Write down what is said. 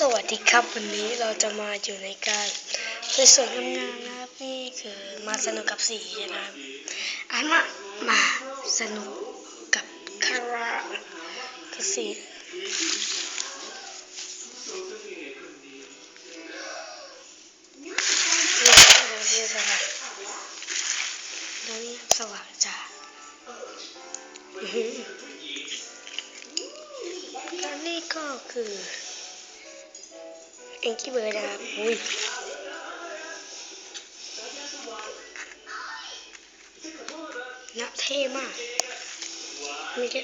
สวัสดีครับวันนี้เราจะมาอยู่ในการสวยๆงามๆนะครับนี่คือมาสนุกกับสีนะครับอันมามาสนุกกับคารากับสีนี่ดูที่สว่างดูนี่สว่างจ้าอื้อหือและนี่ก็คือ เอ็งกี้เบิร์ดนะครับอุ้ยนะเท่มาก มีแค่